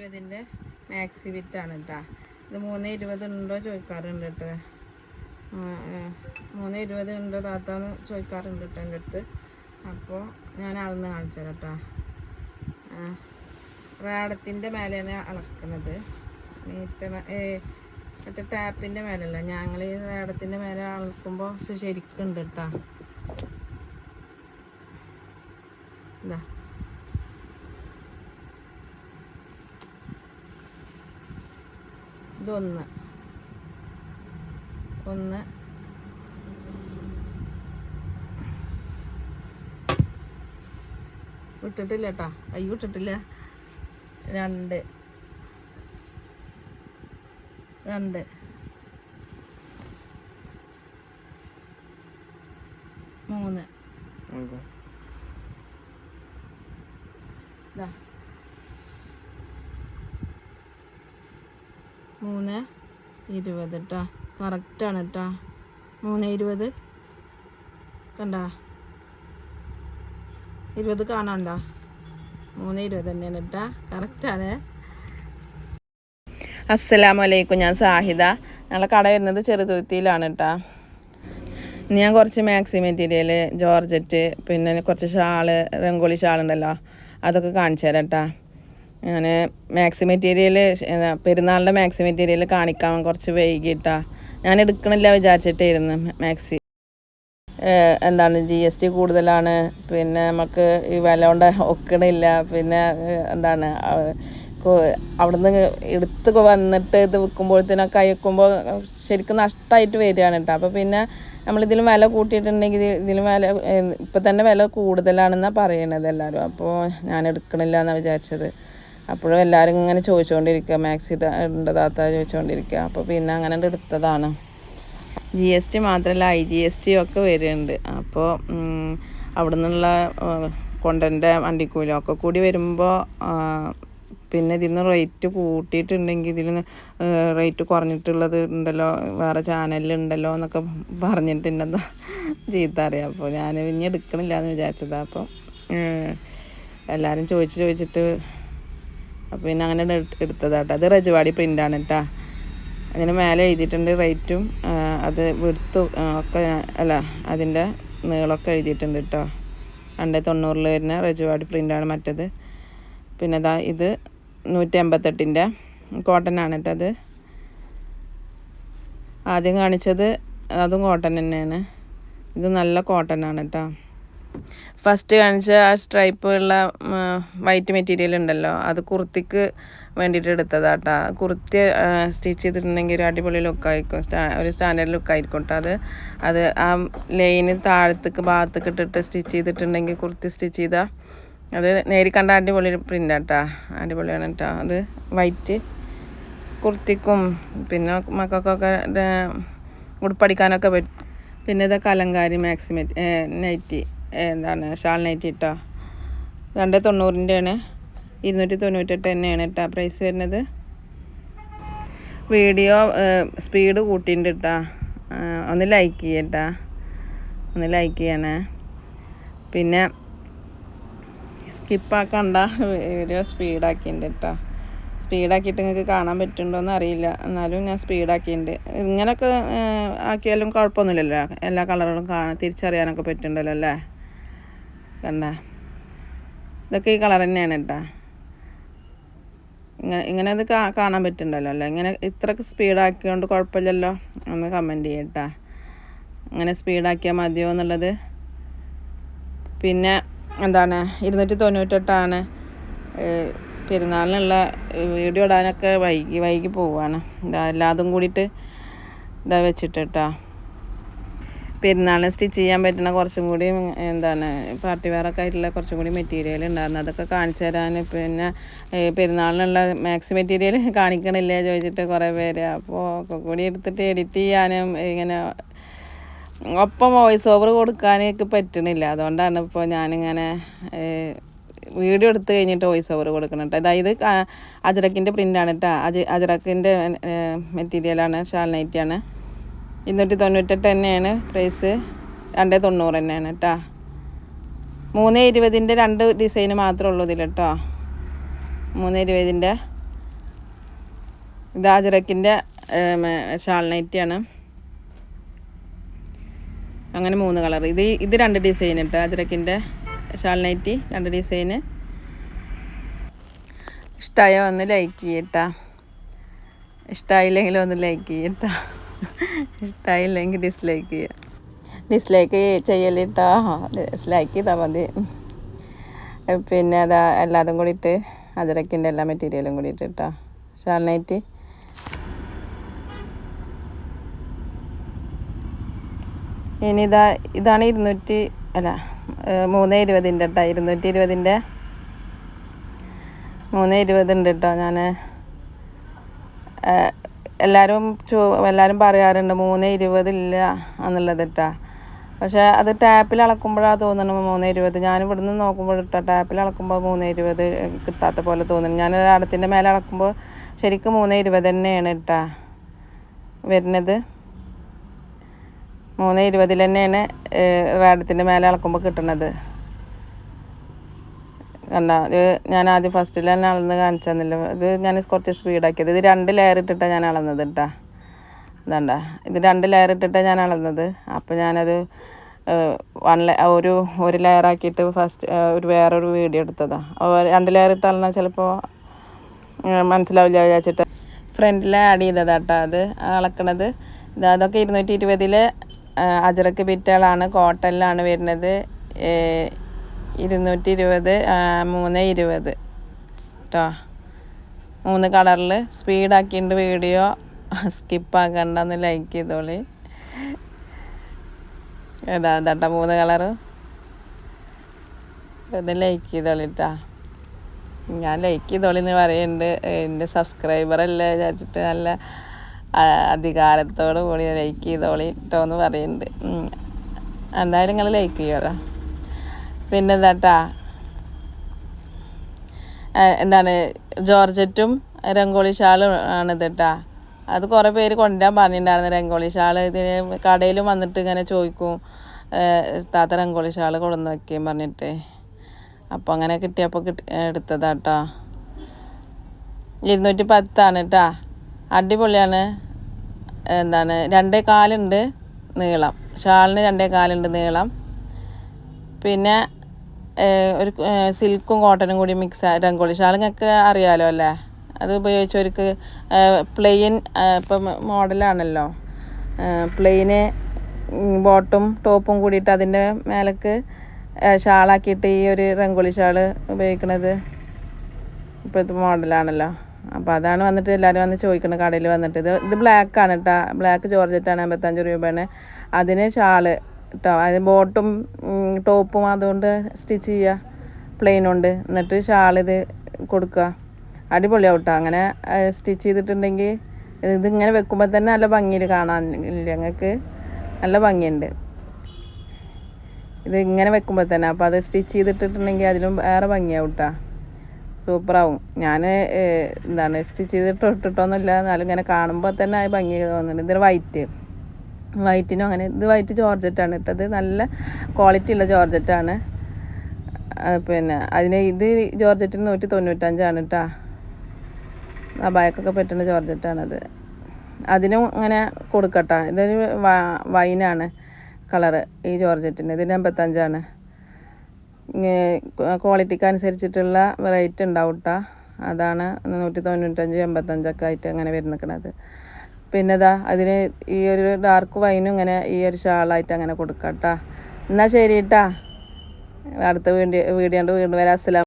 ഇരുപതിന്റെ maxi വിറ്റാണ് കേട്ടോ ഇത് മൂന്ന് ഇരുപത് ഉണ്ടോ ചോദിക്കാറുണ്ട് കേട്ടോ മൂന്ന് ഇരുപത് ഉണ്ടോ താത്താന്ന് ചോദിക്കാറുണ്ട് കേട്ടോ എന്റെ അടുത്ത്. അപ്പോൾ ഞാൻ അളന്ന് കാണിച്ചു കേട്ടോ റാടത്തിന്റെ മേലെയാണ് അളക്കുന്നത് മീറ്റർ മറ്റേ ടാപ്പിന്റെ മേലല്ല. ഞങ്ങൾ ഈ റാടത്തിന്റെ മേലെ അളക്കുമ്പോൾ ശരിക്കുണ്ട് കേട്ടോ ഇതാ ഇതൊന്ന്. ഒന്ന്. വിട്ടിട്ടില്ല കേട്ടാ കൈ വിട്ടിട്ടില്ല. രണ്ട്. രണ്ട്. മൂന്ന്. ഇതാ മൂന്ന് ഇരുപത് കേട്ടോ കറക്റ്റാണ് കേട്ടോ മൂന്ന് ഇരുപത്. കണ്ട? ഇരുപത് കാണണ്ട മൂന്ന് ഇരുപത് തന്നെയാണ് കേട്ടോ കറക്റ്റാണ് അസ്സലാമു അലൈക്കും ഞാൻ സാഹിദ. ഞങ്ങളുടെ കട വരുന്നത് ചെറുതുരുത്തിയിലാണ് കേട്ടോ ഞാൻ കുറച്ച് മാക്സി മെറ്റീരിയൽ ജോർജറ്റ് പിന്നെ കുറച്ച് ഷാൾ രംഗോളി ഷാളുണ്ടല്ലോ അതൊക്കെ കാണിച്ചു തരാം കേട്ടോ ഞാൻ മാക്സി മെറ്റീരിയൽ പെരുന്നാളിന്റെ മാക്സി മെറ്റീരിയൽ കാണിക്കാൻ കുറച്ച് വൈകിട്ടാ. ഞാൻ എടുക്കണില്ല വിചാരിച്ചിട്ടായിരുന്നു മാക്സി എന്താണ് ജി എസ് ടി കൂടുതലാണ്. പിന്നെ നമുക്ക് ഈ വില കൊണ്ട് ഒക്കണില്ല. പിന്നെ എന്താണ് അവിടുന്ന് എടുത്ത് വന്നിട്ട് ഇത് വിൽക്കുമ്പോഴത്തേനൊക്കെ അയക്കുമ്പോൾ ശരിക്കും നഷ്ടമായിട്ട് വരികയാണ് കേട്ടോ. അപ്പോൾ പിന്നെ നമ്മളിതിലും വില കൂട്ടിയിട്ടുണ്ടെങ്കിൽ ഇതിലും വില ഇപ്പം തന്നെ വില കൂടുതലാണെന്നാണ് പറയണത് എല്ലാവരും. അപ്പോൾ ഞാൻ എടുക്കണില്ല എന്നാണ് വിചാരിച്ചത്. അപ്പോഴും എല്ലാവരും ഇങ്ങനെ ചോദിച്ചുകൊണ്ടിരിക്കുക. മാക്സി താത്ത ചോദിച്ചുകൊണ്ടിരിക്കുക. അപ്പോൾ പിന്നെ അങ്ങനെ എടുത്തതാണ്. ജി എസ് ടി മാത്രമല്ല ഐ ജി എസ് ടി ഒക്കെ വരുന്നുണ്ട് അപ്പോൾ അവിടെ നിന്നുള്ള കൊണ്ടന്റെ വണ്ടിക്കൂലി ഒക്കെ കൂടി വരുമ്പോൾ പിന്നെ ഇതിൽ നിന്ന് റേറ്റ് കൂട്ടിയിട്ടുണ്ടെങ്കിൽ ഇതിൽ നിന്ന് റേറ്റ് കുറഞ്ഞിട്ടുള്ളത് ഉണ്ടല്ലോ വേറെ ചാനലിലുണ്ടല്ലോ എന്നൊക്കെ പറഞ്ഞിട്ട് ചീത്ത അറിയാം. അപ്പോൾ ഞാൻ ഇനി എടുക്കണില്ല എന്ന് വിചാരിച്ചതാണ് അപ്പം എല്ലാവരും ചോദിച്ച് ചോദിച്ചിട്ട് അപ്പോൾ പിന്നെ അങ്ങനെ എടുത്തതാട്ടോ. അത് റജുവാടി പ്രിന്റാണ് കേട്ടോ അതിന് മേലെ എഴുതിയിട്ടുണ്ട് റേറ്റും അത് വിടുത്തു ഒക്കെ അല്ല അതിന്റെ നീളമൊക്കെ എഴുതിയിട്ടുണ്ട് കേട്ടോ രണ്ട് തൊണ്ണൂറിൽ വരുന്ന റജുവാടി പ്രിന്റാണ് മറ്റത്. പിന്നെ ഇതാ ഇത് നൂറ്റി കോട്ടൺ ആണ് കേട്ടോ അത്. ആദ്യം കാണിച്ചത് അതും കോട്ടൺ തന്നെയാണ്. ഇത് നല്ല കോട്ടൺ ആണ് കേട്ടോ ഫസ്റ്റ് കാണിച്ച ആ സ്ട്രൈപ്പ് ഉള്ള വൈറ്റ് മെറ്റീരിയൽ ഉണ്ടല്ലോ അത് കുർത്തിക്ക് വേണ്ടിയിട്ട് എടുത്തതാട്ടാ. കുർത്തി സ്റ്റിച്ച് ചെയ്തിട്ടുണ്ടെങ്കിൽ ഒരു അടിപൊളി ലുക്കായിരിക്കും സ്റ്റാ ഒരു സ്റ്റാൻഡേർഡ് ലുക്കായിരിക്കും കേട്ടോ അത്. അത് ആ ലൈന് താഴത്തേക്ക് ഭാഗത്തേക്ക് ഇട്ടിട്ട് സ്റ്റിച്ച് ചെയ്തിട്ടുണ്ടെങ്കിൽ കുർത്തി സ്റ്റിച്ച് ചെയ്താൽ അത് നേരി കണ്ട അടിപൊളി പ്രിന്റാട്ടാ അടിപൊളിയാണ് കേട്ടോ അത്. വൈറ്റ് കുർത്തിക്കും പിന്നെ മക്കൾക്കൊക്കെ ഉടുപ്പടിക്കാനൊക്കെ പറ്റും. പിന്നെ ഇത് കലങ്കാരി മാക്സിമെറ്റ് നൈറ്റി. എന്താണ് ഷാൾ നൈറ്റി കേട്ടോ രണ്ട് തൊണ്ണൂറിന്റെയാണ് ഇരുന്നൂറ്റി തൊണ്ണൂറ്റെട്ട് തന്നെയാണ് കേട്ടോ പ്രൈസ് വരുന്നത്. വീഡിയോ സ്പീഡ് കൂട്ടിയിട്ടുണ്ട് കേട്ടോ ഒന്ന് ലൈക്ക് ചെയ്യട്ടാ ഒന്ന് ലൈക്ക് ചെയ്യണേ. പിന്നെ സ്കിപ്പാക്കണ്ട വീഡിയോ സ്പീഡാക്കിയിട്ടുണ്ട് കേട്ടോ സ്പീഡാക്കിയിട്ട് നിങ്ങൾക്ക് കാണാൻ പറ്റുന്നുണ്ടോയെന്ന് അറിയില്ല. എന്നാലും ഞാൻ സ്പീഡാക്കിയിട്ടുണ്ട് ഇങ്ങനെയൊക്കെ ആക്കിയാലും കുഴപ്പമൊന്നുമില്ലല്ലോ. എല്ലാ കളറുകളും കാണാൻ തിരിച്ചറിയാനൊക്കെ പറ്റുന്നുണ്ടല്ലോ അല്ലേ? കണ്ട? ഇതൊക്കെ ഈ കളർ തന്നെയാണ് കേട്ടോ. ഇങ്ങനെ ഇങ്ങനെ അത് കാണാൻ പറ്റുന്നുണ്ടല്ലോ അല്ലേ? ഇങ്ങനെ ഇത്രക്ക് സ്പീഡാക്കിയോണ്ട് കുഴപ്പമില്ലല്ലോ? ഒന്ന് കമന്റ് ചെയ്യട്ടാ ഇങ്ങനെ സ്പീഡാക്കിയാൽ മതിയോ എന്നുള്ളത്? പിന്നെ എന്താണ്? ഇരുന്നൂറ്റി തൊണ്ണൂറ്റെട്ടാണ്. പെരുന്നാളിനുള്ള വീഡിയോ ഇടാനൊക്കെ വൈകി വൈകി പോവാണ്. എല്ലാതും കൂടിയിട്ട് ഇതാ വെച്ചിട്ടാ പെരുന്നാളിന് സ്റ്റിച്ച് ചെയ്യാൻ പറ്റുന്ന കുറച്ചും കൂടി എന്താണ് പാർട്ടി വെയറൊക്കെ ആയിട്ടുള്ള കുറച്ചും കൂടി മെറ്റീരിയൽ ഉണ്ടായിരുന്നു. അതൊക്കെ കാണിച്ചു തരാൻ പിന്നെ പെരുന്നാളിനുള്ള മാക്സി മെറ്റീരിയൽ കാണിക്കണില്ലേ ചോദിച്ചിട്ട് കുറേ പേര്. അപ്പോൾ ഒക്കെ കൂടി എടുത്തിട്ട് എഡിറ്റ് ചെയ്യാനും ഇങ്ങനെ ഒപ്പം വോയിസ് ഓവർ കൊടുക്കാനൊക്കെ പറ്റണില്ല. അതുകൊണ്ടാണ് ഇപ്പോൾ ഞാനിങ്ങനെ വീഡിയോ എടുത്ത് കഴിഞ്ഞിട്ട് വോയിസ് ഓവർ കൊടുക്കണം കേട്ടോ അതായത് അജറക്കിന്റെ പ്രിന്റാണ് കേട്ടോ അജ അജറക്കിന്റെ മെറ്റീരിയലാണ് ഷാൽ നൈറ്റിയാണ് ഇരുന്നൂറ്റി തൊണ്ണൂറ്റെട്ട് തന്നെയാണ് പ്രൈസ് രണ്ട് തൊണ്ണൂറ് തന്നെയാണ് കേട്ടോ. മൂന്ന് ഇരുപതിന്റെ രണ്ട് ഡിസൈൻ മാത്രമേ ഉള്ളൂ ഇതിൽ കേട്ടോ. മൂന്ന് ഇരുപതിന്റെ. ഇത് അജറക്കിന്റെ ഷാൾ നൈറ്റിയാണ് അങ്ങനെ മൂന്ന് കളർ ഇത് ഇത് രണ്ട് ഡിസൈൻ കേട്ടോ അജറക്കിന്റെ ഷാൾ നൈറ്റി രണ്ട് ഡിസൈന് ഇഷ്ടമായ ഒന്ന് ലൈക്ക് ചെയ്യട്ടാ. ഇഷ്ടമായില്ലെങ്കിൽ ഒന്ന് ലൈക്ക് ചെയ്യട്ടാ. ഇഷ്ടമായില്ലെങ്കിൽ ഡിസ്ലൈക്ക് ചെയ്യുക ഡിസ്ലൈക്ക് ചെയ്യലിട്ടാ ഡിസ്ലൈക്ക് ചെയ്താൽ മതി. പിന്നെ അതാ എല്ലാതും കൂടിയിട്ട് അതിരക്കിന്റെ എല്ലാ മെറ്റീരിയലും കൂടിയിട്ട് ഇട്ടാ ഷാൾ നൈറ്റി. ഇനി ഇതാ ഇതാണ് ഇരുന്നൂറ്റി അല്ല മൂന്ന് ഇരുപതിന്റെ കേട്ടോ ഇരുന്നൂറ്റി ഇരുപതിന്റെ മൂന്ന് ഇരുപതുണ്ട് കേട്ടോ ഞാൻ എല്ലാവരും എല്ലാവരും പറയാറുണ്ട് മൂന്ന് ഇരുപതില്ല എന്നുള്ളത് കേട്ടാ പക്ഷേ അത് ടാപ്പിൽ അളക്കുമ്പോഴാണ് തോന്നുന്നത് മൂന്ന് ഇരുപത്. ഞാൻ ഇവിടുന്ന് നോക്കുമ്പോൾ ഇട്ടാ ടാപ്പിൽ അളക്കുമ്പോൾ മൂന്ന് ഇരുപത് കിട്ടാത്ത പോലെ തോന്നുന്നു ഞാൻ അടത്തിന്റെ മേലെ അളക്കുമ്പോൾ ശരിക്കും മൂന്ന് ഇരുപത് തന്നെയാണ് ഇട്ടാ വരുന്നത്. മൂന്ന് ഇരുപതിൽ തന്നെയാണ് റാഡത്തിന്റെ മേലെ അളക്കുമ്പോൾ കിട്ടുന്നത് കണ്ട ഇത് ഞാൻ ആദ്യം ഫസ്റ്റിൽ തന്നെ അളന്ന് കാണിച്ചു ഇത് ഞാൻ കുറച്ച് സ്പീഡാക്കിയത് ഇത് രണ്ട് ലെയർ ഇട്ടിട്ടാണ് ഞാൻ അളന്നത് കേട്ടാ ഇതണ്ട. ഇത് രണ്ട് ലെയർ ഇട്ടിട്ടാണ് ഞാൻ അളന്നത്. അപ്പോൾ ഞാനത് വൺ ഒരു ഒരു ലെയർ ആക്കിയിട്ട് ഫസ്റ്റ് ഒരു വേറൊരു വീഡിയോ എടുത്തതാണ് രണ്ട് ലെയർ ഇട്ട് അളന്നാൽ ചിലപ്പോൾ മനസ്സിലാവില്ല വിചാരിച്ചിട്ട്. ഫ്രണ്ടിൽ ആഡ് ചെയ്തതാട്ടോ അത് അളക്കണത്. ഇത് അതൊക്കെ ഇരുന്നൂറ്റി ഇരുപതിൽ അജറക്ക് ബിറ്റുകളാണ് കോട്ടണിലാണ് വരുന്നത്. ഇരുന്നൂറ്റി ഇരുപത് മൂന്ന് ഇരുപത്. കേട്ടോ മൂന്ന് കളറിൽ സ്പീഡാക്കിയിട്ട് വീഡിയോ. സ്കിപ്പാക്കണ്ടെന്ന് ലൈക്ക് ചെയ്തോളി. ഏതാ തട്ട മൂന്ന് കളറ്. ഇത് ലൈക്ക് ചെയ്തോളി കേട്ടോ ഞാൻ ലൈക്ക് ചെയ്തോളി എന്ന് പറയുന്നുണ്ട് എന്റെ സബ്സ്ക്രൈബറല്ലേ വിചാരിച്ചിട്ട് നല്ല അധികാരത്തോടു കൂടി ലൈക്ക് ചെയ്തോളി കേട്ടോ എന്ന് പറയുന്നുണ്ട് എന്തായാലും നിങ്ങൾ ലൈക്ക് ചെയ്യുമല്ലോ പിന്നെ എന്താട്ടാ എന്താണ് ജോർജറ്റും രംഗോളി ഷാളും ആണ് കേട്ടാ അത് കുറേ പേര് കൊണ്ടുവരാൻ പറഞ്ഞിട്ടുണ്ടായിരുന്നു രംഗോളി ഷാൾ ഇതിന് കടയിലും വന്നിട്ട് ഇങ്ങനെ ചോദിക്കും താത്ത രംഗോളി ഷാൾ കൊണ്ടുവന്ന് വയ്ക്കുകയും പറഞ്ഞിട്ട്. അപ്പോൾ അങ്ങനെ കിട്ടിയപ്പോൾ കിട്ടി എടുത്തതാട്ടോ. ഇരുന്നൂറ്റി പത്താണ് കേട്ടാ അടിപൊളിയാണ്. എന്താണ് രണ്ടേ കാലുണ്ട് നീളം. ഷാളിന് രണ്ടേ കാലുണ്ട് നീളം. പിന്നെ ഒരു സിൽക്കും കോട്ടനും കൂടി മിക്സ് രംഗോളി ഷാൾ നിങ്ങൾക്ക് അറിയാലോ അല്ലേ? അത് ഉപയോഗിച്ച് ഉപയോഗിച്ചവർക്ക് പ്ലെയിൻ ഇപ്പം മോഡലാണല്ലോ പ്ലെയിന് ബോട്ടും ടോപ്പും കൂടിയിട്ട് അതിന്റെ മേലക്ക് ഷാളാക്കിയിട്ട് ഈ ഒരു രംഗോളി ഷാൾ ഉപയോഗിക്കുന്നത് ഇപ്പോഴത്തെ മോഡലാണല്ലോ അപ്പോൾ അതാണ് വന്നിട്ട് എല്ലാവരും വന്ന് ചോദിക്കുന്നത് കടയിൽ വന്നിട്ട്. ഇത് ഇത് ബ്ലാക്കാണ് കേട്ടോ ബ്ലാക്ക് ജോർജറ്റാണ് അമ്പത്തഞ്ച് രൂപയാണ്. അതിന് ഷാൾ കേട്ടോ അതിന് ബോട്ടും ടോപ്പും അതുകൊണ്ട് സ്റ്റിച്ച് ചെയ്യുക പ്ലെയിനുണ്ട് എന്നിട്ട് ഷാൾ ഇത് കൊടുക്കുക അടിപൊളിയാവും കേട്ടോ അങ്ങനെ സ്റ്റിച്ച് ചെയ്തിട്ടുണ്ടെങ്കിൽ ഇതിങ്ങനെ വെക്കുമ്പോൾ തന്നെ നല്ല ഭംഗിയിൽ കാണാനില്ല ഞങ്ങൾക്ക് നല്ല ഭംഗിയുണ്ട്. ഇത് ഇങ്ങനെ വെക്കുമ്പോൾ തന്നെ. അപ്പോൾ അത് സ്റ്റിച്ച് ചെയ്തിട്ടിട്ടുണ്ടെങ്കിൽ അതിലും വേറെ ഭംഗിയാവും കേട്ടോ സൂപ്പറാവും ഞാൻ എന്താണ് സ്റ്റിച്ച് ചെയ്തിട്ട് ഇട്ടിട്ടൊന്നുമില്ല. എന്നാലും ഇങ്ങനെ കാണുമ്പോൾ തന്നെ ആ ഭംഗി തോന്നുന്നുണ്ട്. ഇതൊരു വൈറ്റ്. വൈറ്റിനും അങ്ങനെ ഇത് വൈറ്റ് ജോർജറ്റാണ് ഇട്ടത് നല്ല ക്വാളിറ്റി ഉള്ള ജോർജറ്റാണ്. പിന്നെ അതിന് ഇത് ജോർജറ്റിന് നൂറ്റി തൊണ്ണൂറ്റഞ്ചാണ് കേട്ടോ. അബായക്കൊക്കെ പറ്റുന്ന ജോർജറ്റാണത്. അതിനും അങ്ങനെ കൊടുക്കട്ടോ. ഇതൊരു വൈനാണ് കളറ് ഈ ജോർജറ്റിന്. ഇതിന് എൺപത്തഞ്ചാണ് ക്വാളിറ്റിക്ക് അനുസരിച്ചിട്ടുള്ള റേറ്റ് ഉണ്ടാവും കേട്ടോ. അതാണ് നൂറ്റി തൊണ്ണൂറ്റഞ്ച് എൺപത്തഞ്ചൊക്കെ ആയിട്ട് അങ്ങനെ വരുന്നിക്കണത്. പിന്നെ ഇതാ അതിന് ഈ ഒരു ഡാർക്ക് വൈനും ഇങ്ങനെ ഈ ഒരു ഷാളായിട്ട് അങ്ങനെ കൊടുക്കാം കേട്ടോ എന്നാൽ ശരി കേട്ടാ അടുത്ത വീഡിയോ വീഡിയോ വീണ്ടും വരാം. അസ്സലാം